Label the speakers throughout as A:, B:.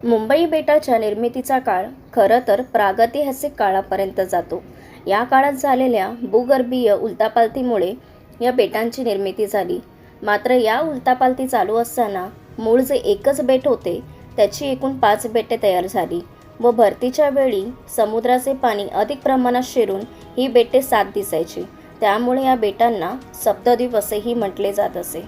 A: मुंबई बेटाच्या निर्मितीचा काळ खरं तर प्रागैतिहासिक काळापर्यंत जातो. या काळात झालेल्या भूगर्भीय उलतापालतीमुळे या बेटांची निर्मिती झाली. मात्र या उलतापालती चालू असताना मूळ जे एकच बेट होते त्याची एकूण पाच बेटे तयार झाली व भरतीच्या वेळी समुद्राचे पाणी अधिक प्रमाणात शिरून ही बेटे सात दिसायची. त्यामुळे या बेटांना सप्तद्वीप असेही म्हटले जात असे.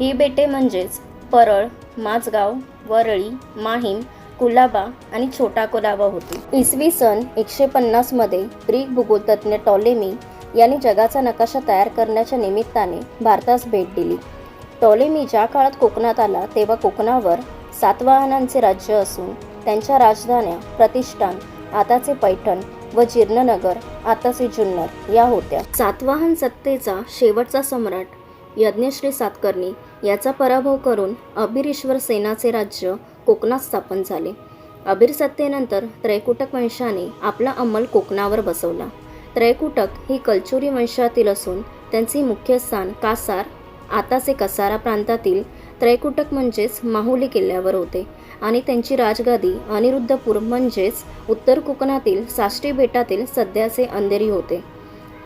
A: ही बेटे म्हणजेच परळ माझगाव वरळी माहीम कुलाबा आणि छोटा कुलाबा होती. इसवी सन एकशे पन्नासमध्ये ग्रीक भूगोलतज्ञ टॉलेमी यांनी जगाचा नकाशा तयार करण्याच्या निमित्ताने भारतास भेट दिली. टॉलेमी ज्या काळात कोकणात आला तेव्हा कोकणावर सातवाहनांचे राज्य असून त्यांच्या राजधान्या प्रतिष्ठान आताचे पैठण व जीर्णनगर आताचे जुन्नर या होत्या. सातवाहन सत्तेचा शेवटचा सम्राट यज्ञश्री सातकर्णी याचा पराभव करून अभिरीश्वर सेनाचे राज्य कोकणात स्थापन झाले. अभिर सत्तेनंतर त्रैकुटक वंशाने आपला अंमल कोकणावर बसवला. त्रैकुटक ही कलचुरी वंशातील असून त्यांचे मुख्य स्थान कासार आताचे कसारा प्रांतातील त्रैकुटक म्हणजेच माहुली किल्ल्यावर होते आणि त्यांची राजगादी अनिरुद्धपूर म्हणजेच उत्तर कोकणातील साष्टी बेटातील सध्याचे अंधेरी होते.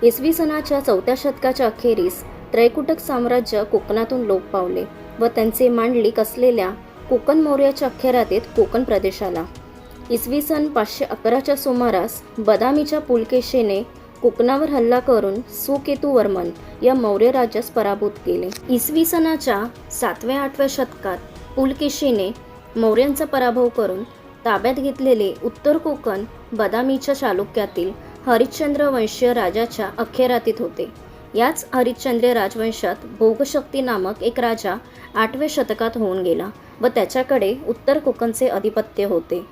A: इसवी सनाच्या चौथ्या शतकाच्या अखेरीस त्रैकुटक साम्राज्य कोकणातून लोप पावले व त्यांचे मांडलिक असलेल्या कोकण मौर्याच्या अखेरातीत कोकण प्रदेशाला. इसवी सन पाचशे अकराच्या सुमारास बदामीच्या पुलकेशीने कोकणावर हल्ला करून सुकेतुवर्मन या मौर्य राज्यास पराभूत केले. इसवी सनाच्या सातव्या आठव्या शतकात पुलकेशीने मौर्यांचा पराभव करून ताब्यात घेतलेले उत्तर कोकण बदामीच्या चालुक्यातील हरिश्चंद्र वंशीय राजाच्या अखेरातीत होते. याच हरिश्चंद्र राजवंशात भोगशक्ती नामक एक राजा आठव्या शतकात होऊन गेला व त्याच्याकडे उत्तर कोकणचे अधिपत्य होते.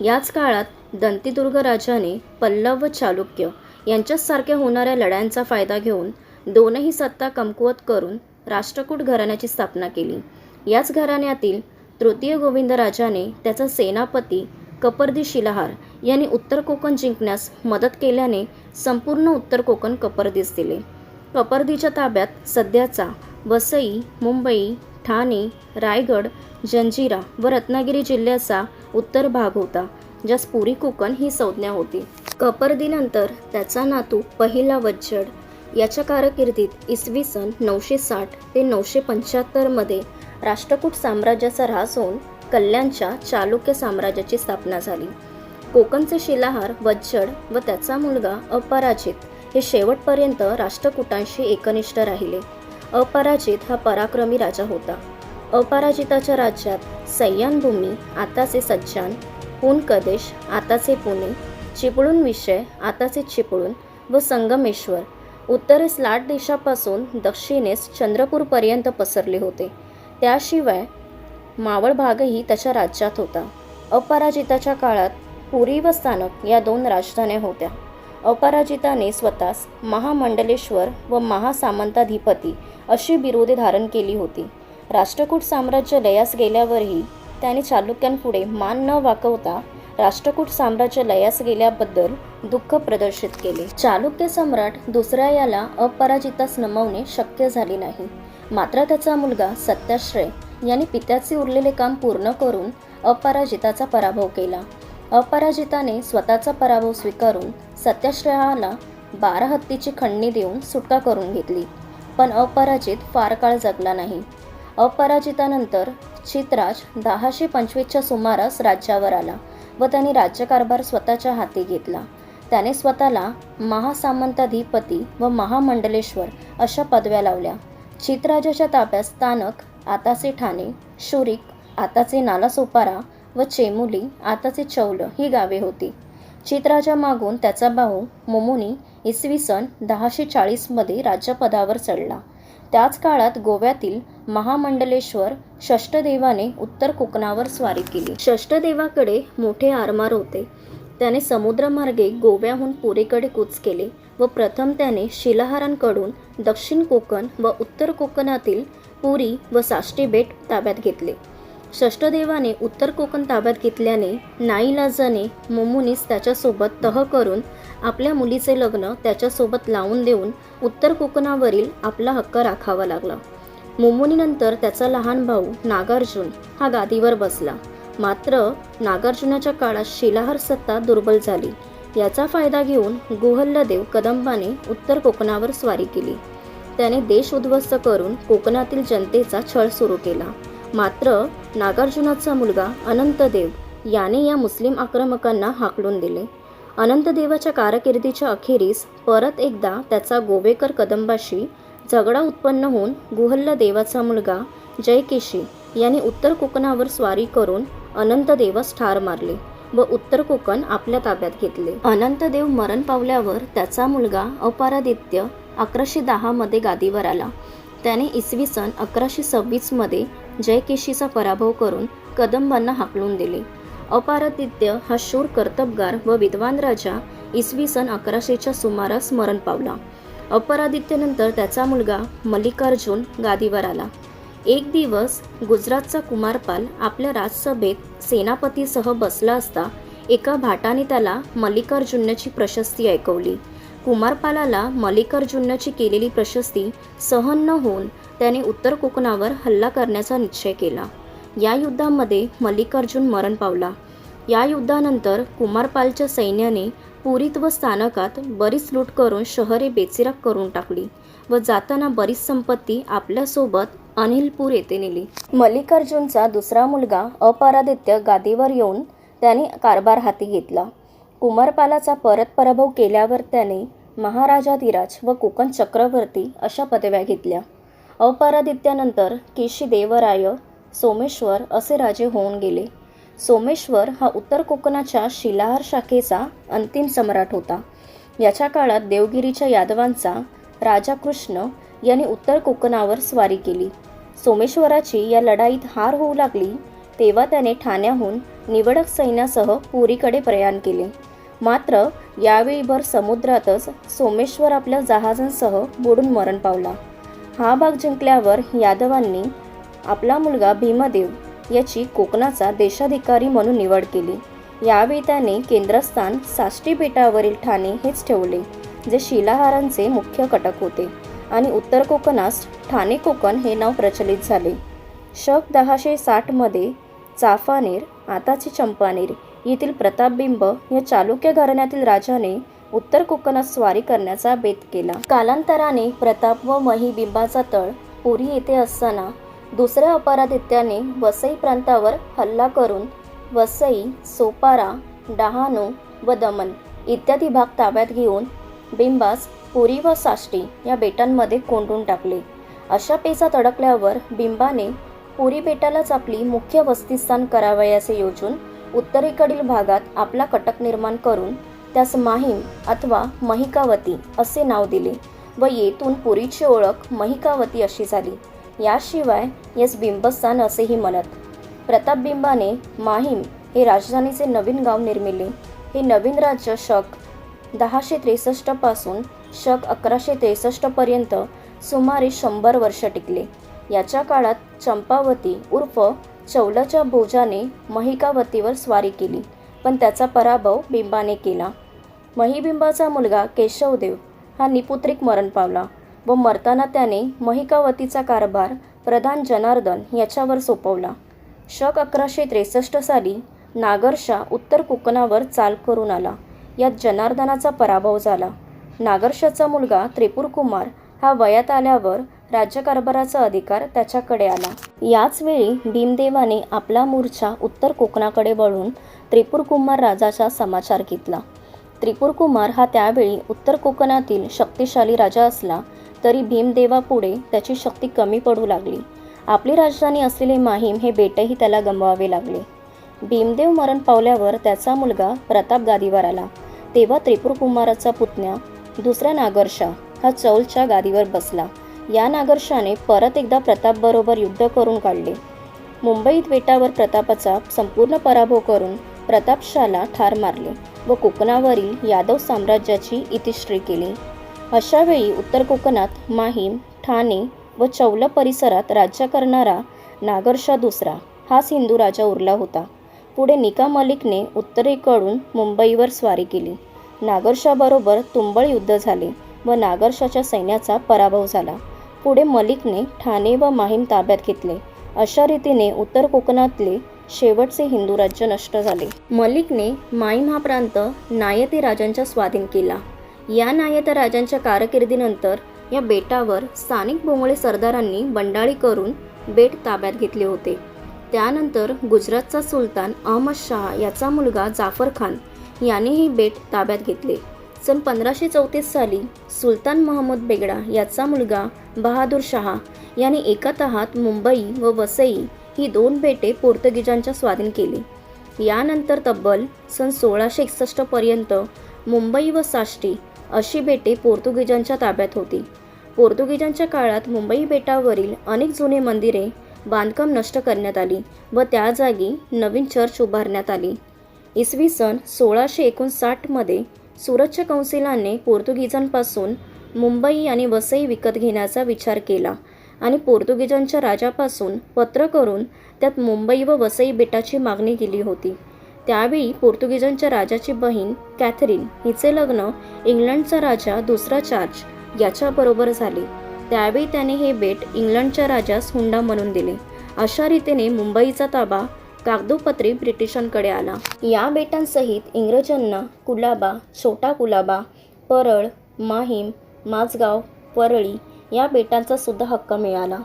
A: याच काळात दंतीदुर्ग राजाने पल्लव व चालुक्य यांच्यासारख्या होणाऱ्या लढ्यांचा फायदा घेऊन दोनही सत्ता कमकुवत करून राष्ट्रकूट घराण्याची स्थापना केली. याच घराण्यातील तृतीय गोविंद राजाने त्याचा सेनापती कपर्दी शिलाहार यांनी उत्तर कोकण जिंकण्यास मदत केल्याने संपूर्ण उत्तर कोकण कपर्दीस दिले. कपर्दीच्या ताब्यात सध्याचा वसई मुंबई ठाणे रायगड जंजिरा व रत्नागिरी जिल्ह्याचा उत्तर भाग होता ज्यास पुरी कोकण ही संज्ञा होती. कपर्दीनंतर त्याचा नातू पहिला वज्जड. याच्या कारकिर्दीत इसवी सन नऊशे साठ ते नऊशे पंच्याहत्तरमध्ये राष्ट्रकूट साम्राज्याचा ऱ्हास होऊन कल्याणच्या चालुक्य साम्राज्याची स्थापना झाली. कोकणचे शिलाहार वज्जड व त्याचा मुलगा अपराजित. हे शेवटपर्यंत राष्ट्रकूटांशी एकनिष्ठ राहिले. अपराजित हा पराक्रमी राजा होता. अपराजिताच्या राज्यात सह्यानभूमी आताचे सज्जान पुनकदेश आताचे पुणे चिपळूण विषय आताचे चिपळूण व संगमेश्वर उत्तरेस लाट देशापासून दक्षिणेस चंद्रपूरपर्यंत पसरले होते. त्याशिवाय मावळ भागही त्याच्या राज्यात होता. अपराजिताच्या काळात पुरी व स्थानक या दोन राजधान्या होत्या. अपराजिताने स्वतःस महामंडलेश्वर व महासामंताधिपती अशी बिरोधे धारण केली होती. राष्ट्रकूट साम्राज्य लयास गेल्यावरही त्याने चालुक्यांपुढे मान न वाकवता राष्ट्रकूट साम्राज्य लयास गेल्याबद्दल दुःख प्रदर्शित केले. चालुक्य सम्राट दुसऱ्या याला अपराजितास नमवणे शक्य झाले नाही. मात्र त्याचा मुलगा सत्याश्रय यांनी पित्याचे उरलेले काम पूर्ण करून अपराजिताचा पराभव केला. अपराजिताने स्वतःचा पराभव स्वीकारून सत्याश्रयाला बारा हत्तीची खंडणी देऊन सुटका करून घेतली. पण अपराजित फार काळ जगला नाही. अपराजितानंतर चितराज दहाशे पंचवीसच्या सुमारास राज्यावर आला व त्याने राज्यकारभार स्वतःच्या हाती घेतला. त्याने स्वतःला महासामंताधिपती व महामंडलेश्वर अशा पदव्या लावल्या. चितराजाच्या ताब्यात स्थानक आताचे ठाणे शुरिक आताचे नालासोपारा व चेमुली आताचे चौल ही गावे होती. चित्राच्या मागून त्याचा भाऊ मोमुनी इसवी सन दहाशे चाळीसमध्ये राज्यपदावर चढला. त्याच काळात गोव्यातील महामंडलेश्वर षष्टदेवाने उत्तर कोकणावर स्वारी केली. षष्टदेवाकडे मोठे आरमार होते. त्याने समुद्रमार्गे गोव्याहून पुरेकडे कूच केले व प्रथम त्याने शिलाहारांकडून दक्षिण कोकण व उत्तर कोकणातील पुरी व साष्टी बेट ताब्यात घेतले. षष्टदेवाने उत्तर कोकण ताब्यात घेतल्याने नाईलाजाने मुमुनीस त्याच्यासोबत तह करून आपल्या मुलीचे लग्न त्याच्यासोबत लावून देऊन उत्तर कोकणावरील आपला हक्क राखावा लागला. मुमुनीनंतर त्याचा लहान भाऊ नागार्जुन हा गादीवर बसला. मात्र नागार्जुनाच्या काळात शिलाहार सत्ता दुर्बल झाली. याचा फायदा घेऊन गुहल्लदेव कदंबाने उत्तर कोकणावर स्वारी केली. त्याने देश उद्ध्वस्त करून कोकणातील जनतेचा छळ सुरू केला. मात्र नागार्जुनाचा मुलगा अनंतदेव याने या मुस्लिम आक्रमकांना हाकलून दिले. अनंतदेवाच्या कारकिर्दीच्या अखेरीस परत एकदा त्याचा गोवेकर कदंबाशी झगडा उत्पन्न होऊन गुहल्ल देवाचा मुलगा जयकेशी याने उत्तर कोकणावर स्वारी करून अनंतदेवास ठार मारले व उत्तर कोकण आपल्या ताब्यात घेतले. अनंतदेव मरण पावल्यावर त्याचा मुलगा अपारादित्य अकराशे दहामध्ये गादीवर आला. त्याने इसवी सन अकराशे सव्वीसमध्ये जयकेशीचा पराभव करून कदंबांना हाकलून दिले. अपारादित्य हा शूर कर्तबगार व विद्वान राजा इसवी सन अकराशेच्या सुमारास मरण पावला. अपरादित्यनंतर त्याचा मुलगा मल्लिकार्जुन गादीवर आला. एक दिवस गुजरातचा कुमारपाल आपल्या राजसभेत सेनापतीसह बसला असता एका भाटाने त्याला मल्लिकार्जुनाची प्रशस्ती ऐकवली. कुमारपालाला मल्लिकार्जुनाची केलेली प्रशस्ती सहन न होऊन त्याने उत्तर कोकणावर हल्ला करण्याचा निश्चय केला. या युद्धामध्ये मल्लिकार्जुन मरण पावला. या युद्धानंतर कुमारपालच्या सैन्याने पुरीत व स्थानकात बरीच लूट करून शहरे बेचिराग करून टाकली व जाताना बरीच संपत्ती आपल्यासोबत अनिलपूर येथे नेली. मल्लिकार्जुनचा दुसरा मुलगा अपरादित्य गादीवर येऊन त्याने कारभार हाती घेतला. कुमारपालाचा परत पराभव केल्यावर त्याने महाराजाधिराज व कोकण चक्रवर्ती अशा पदव्या घेतल्या. अपरादित्यानंतर केशी देवराय सोमेश्वर असे राजे होऊन गेले. सोमेश्वर हा उत्तर कोकणाच्या शिलाहार शाखेचा अंतिम सम्राट होता. याच्या काळात देवगिरीच्या यादवांचा राजा कृष्ण यांनी उत्तर कोकणावर स्वारी केली. सोमेश्वराची या लढाईत हार होऊ लागली तेव्हा त्याने ठाण्याहून निवडक सैन्यासह पुरीकडे प्रयाण केले. मात्र यावेळी भर समुद्रातच सोमेश्वर आपल्या जहाजांसह बुडून मरण पावला. हा भाग जिंकल्यावर यादवांनी आपला मुलगा भीमदेव याची कोकणाचा देशाधिकारी म्हणून निवड केली. यावेळी त्याने केंद्रस्थान साष्टी बेटावरील ठाणे हेच ठेवले जे शिलाहारांचे मुख्य कटक होते आणि उत्तर कोकणास ठाणे कोकण हे नाव प्रचलित झाले. शक दहाशे साठमध्ये चाफानेर आताची चंपानेर येथील प्रतापबिंब या चालुक्य घराण्यातील राजाने उत्तर कोकणात स्वारी करण्याचा बेत केला. कालांतराने प्रताप व महिबिंबाचा तळ पुरी येथे असताना दुसऱ्या अपरादित्याने वसई प्रांतावर हल्ला करून वसई सोपारा डहाणू व दमन इत्यादी भाग ताब्यात घेऊन बिंबास पुरी व साष्टी या बेटांमध्ये कोंडून टाकले. अशा पेचात अडकल्यावर बिंबाने पुरी बेटालाच आपली मुख्य वस्तीस्थान करावयाचे योजून उत्तरेकडील भागात आपला कटक निर्माण करून त्यास माहीम अथवा महिकावती असे नाव दिले व येथून पुरीची ओळख महिकावती अशी झाली. याशिवाय यास बिंबस्थान असेही म्हणत. प्रतापबिंबाने माहीम हे राजधानीचे नवीन गाव निर्मिले. हे नवीन राज्य शक दहाशे त्रेसष्टपासून शक अकराशे त्रेसष्टपर्यंत सुमारे शंभर वर्ष टिकले. याच्या काळात चंपावती उर्फ चौलाच्या भोजाने महिकावतीवर स्वारी केली. पण त्याचा पराभव बिंबाने केला. महिबिंबाचा मुलगा केशवदेव हा निपुत्रिक मरण पावला व मरताना त्याने महिकावतीचा कारभार प्रधान जनार्दन याच्यावर सोपवला. शक अकराशे त्रेसष्ट साली नागरशा उत्तर कोकणावर चाल करून आला. यात जनार्दनाचा पराभव झाला. नागरशाचा मुलगा त्रिपुरकुमार हा वयात आल्यावर राज्यकारभाराचा अधिकार त्याच्याकडे आला. याच वेळी भीमदेवाने आपला मोर्चा उत्तर कोकणाकडे वळून त्रिपुरकुमार राजाचा समाचार घेतला. त्रिपुरकुमार हा त्यावेळी उत्तर कोकणातील शक्तिशाली राजा असला तरी भीमदेवापुढे त्याची शक्ती कमी पडू लागली. आपली राजधानी असलेले माहीम हे बेटही त्याला गमवावे लागले. भीमदेव मरण पावल्यावर त्याचा मुलगा प्रताप गादीवर आला. तेव्हा त्रिपुरकुमाराचा पुतण्या दुसऱ्या नागरशा हा चौलच्या गादीवर बसला. या नागरशाने परत एकदा प्रतापबरोबर युद्ध करून काढले. मुंबईत बेटावर प्रतापाचा संपूर्ण पराभव करून प्रतापशाला ठार मारले व कोकणावरील यादव साम्राज्याची इतिश्री केली. अशावेळी उत्तर कोकणात माहीम ठाणे व चौल परिसरात राज्य करणारा नागरशा दुसरा हाच हिंदू राजा उरला होता. पुढे निका मलिकने उत्तरेकडून मुंबईवर स्वारी केली. नागरशाबरोबर तुंबळ युद्ध झाले व नागरशाच्या सैन्याचा पराभव झाला. पुढे मलिकने ठाणे व माहीम ताब्यात घेतले. अशा रीतीने उत्तर कोकणातले शेवटचे हिंदू राज्य नष्ट झाले. मलिकने माईम हा प्रांत नायते राजांच्या स्वाधीन केला. या नायत राजांच्या कारकिर्दीनंतर या बेटावर स्थानिक बोंगळे सरदारांनी बंडाळी करून बेट ताब्यात घेतले होते. त्यानंतर गुजरातचा सुलतान अहमद शहा याचा मुलगा जाफर खान यानेही बेट ताब्यात घेतले. सन पंधराशे चौतीस साली सुलतान महमूद बेगडा याचा मुलगा बहादूर शहा याने एका तहात मुंबई व वसई ही दोन बेटे पोर्तुगीजांच्या स्वाधीन केली. यानंतर तब्बल सन सोळाशे एकसष्ट पर्यंत मुंबई व साष्टी अशी बेटे पोर्तुगीजांच्या ताब्यात होती. पोर्तुगीजांच्या काळात मुंबई बेटावरील अनेक जुने मंदिरे बांधकाम नष्ट करण्यात आली व त्या जागी नवीन चर्च उभारण्यात आली. इसवी सन सोळाशे एकोणसाठमध्ये सुरतच्या कौन्सिलाने पोर्तुगीजांपासून मुंबई आणि वसई विकत घेण्याचा विचार केला. आणि पोर्तुगीजांच्या राजापासून पत्र करून त्यात मुंबई व वसई बेटाची मागणी केली होती. त्यावेळी पोर्तुगीजांच्या राजाची बहीण कॅथरीन हिचे लग्न इंग्लंडचा राजा दुसरा चार्ज याच्याबरोबर झाले. त्यावेळी त्याने हे बेट इंग्लंडच्या राजास हुंडा म्हणून दिले. अशा रीतीने मुंबईचा ताबा कागदोपत्री ब्रिटिशांकडे आला. या बेटांसहित इंग्रजांना कुलाबा छोटा कुलाबा परळ माहीम माझगाव परळी या बेटांचा सुद्धा हक्क मिळाला.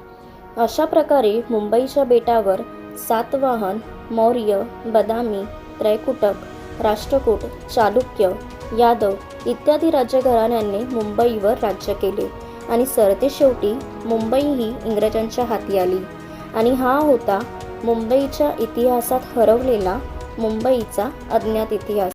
A: अशा प्रकारे मुंबईच्या बेटावर सातवाहन मौर्य बदामी त्रैकुटक राष्ट्रकूट चालुक्य यादव इत्यादी राज्यघराण्यांनी मुंबईवर राज्य केले आणि सरते शेवटी मुंबई ही इंग्रजांच्या हाती आली. आणि हा होता मुंबईच्या इतिहासात हरवलेला मुंबईचा अज्ञात इतिहास.